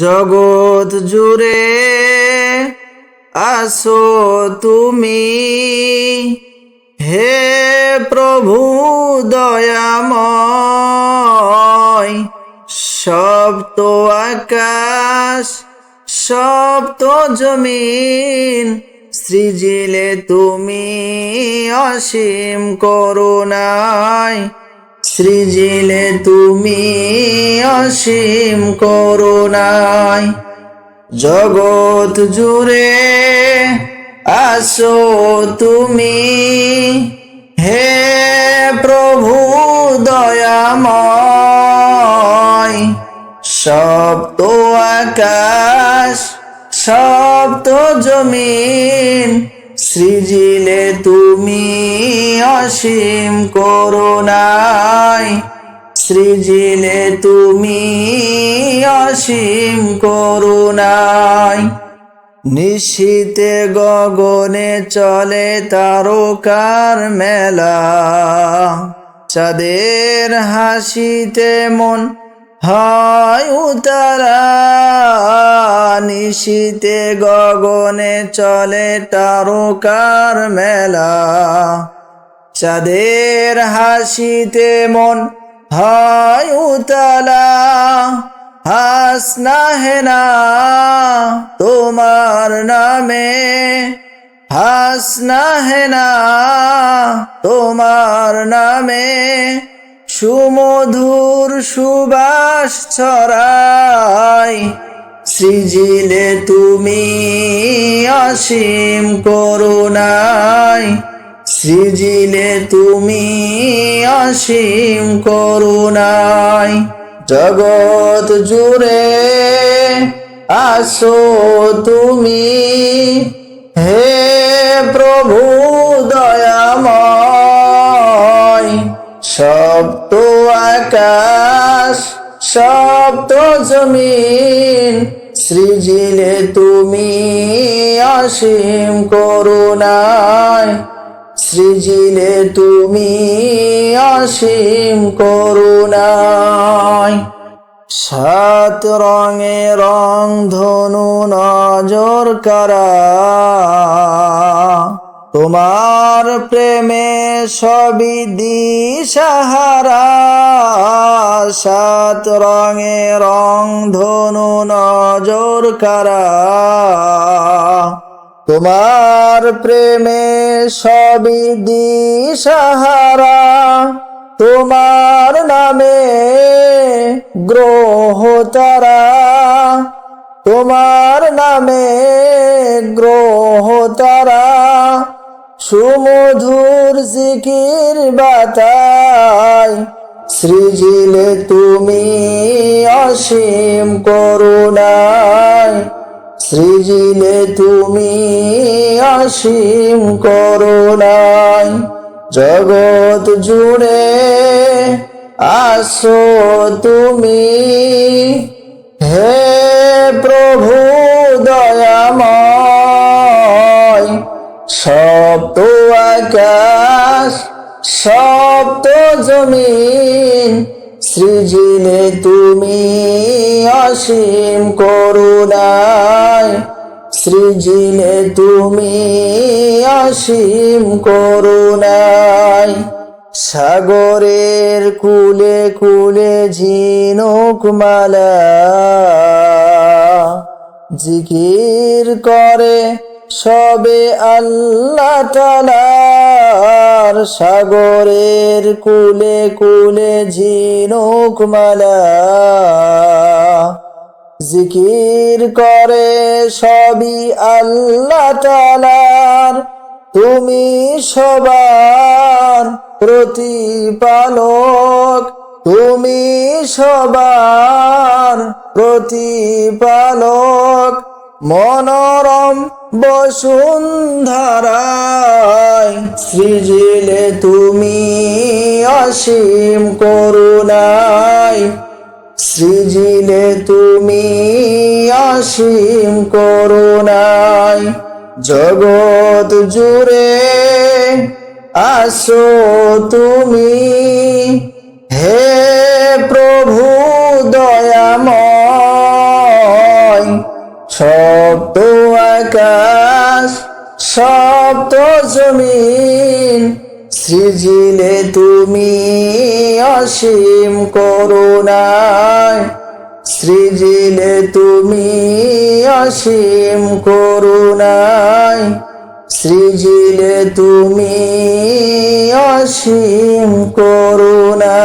জগৎ জুড়ে আসো তুমি। হে প্রভু দয়াময়, সপ্ত আকাশ, সপ্ত জমিন, সৃজিলে তুমি অসীম করুণায়। সৃজিলে তুমি অসীম করুণায় জগৎ জুড়ে আসো তুমি। হে প্রভু দয়াময়, সপ্ত আকাশ, সপ্ত জমিন, সৃজিলে তুমি অসীম করুণায় সৃজিলে তুমি অসীম করুণায় নিশীতে গগনে চলে তারকার মেলা। চাঁদের হাসিতে মন হয় উতারা। নিশীতে গগনে চলে তারকার মেলা। চাঁদের হাসিতে মন হয় উতালা, হাস না হেনা তোমার নামে হাস না হেনা তোমার নামে সুমধুর সুবাস ছড়াই। সৃজিলে তুমি অসীম করুণায় সৃজিলে তুমি অসীম করুণায় জগৎ জুড়ে আসো তুমি। হে প্রভু দয়াময়, সপ্ত আকাশ, সপ্ত জমিন, সৃজিলে তুমি অসীম করুণায় সৃজিলে তুমি অসীম করুণায়। সাত রঙে রং ধনু নজর করা। তোমার প্রেমে সবই দিশাহারা। সাত রঙে রং ধনু নজর করা। তোমার প্রেমে সবই দিশাহারা, তোমার নামে গ্রহ তারা, তোমার নামে গ্রহ তারা, সুমধুর জিকির বাতায় সৃজিলে তুমি অসীম করুণায়। সৃজিলে তুমি অসীম করুণায় জগৎ জুড়ে আসো তুমি। হে প্রভু দয়াময়, সপ্ত আকাশ, সপ্ত জমিন, সৃজিলে তুমি অসীম করুণায় সৃজিলে তুমি অসীম করুণায়। সাগরের কুলে কুলে ঝিনুক মালা জিকির করে সবে আল্লাহ তালার। সাগরের কুলে কুলে ঝিনুক মালা জিকির করে সবই আল্লাহ তালার তুমি সবার প্রতিপালক, তুমি সবার প্রতিপালক। মনোরম বসুন্ধরায় সৃজিলে তুমি অসীম করুণায়। সৃজিলে তুমি অসীম করুণায় জগৎ জুড়ে আসো তুমি। হে প্রভু দয়াময় সপ্ত আকাশ সপ্ত জমিন সৃজিলে তুমি অসীম করুণায়। সৃজিলে তুমি অসীম করুণায়। সৃজিলে তুমি অসীম করুণা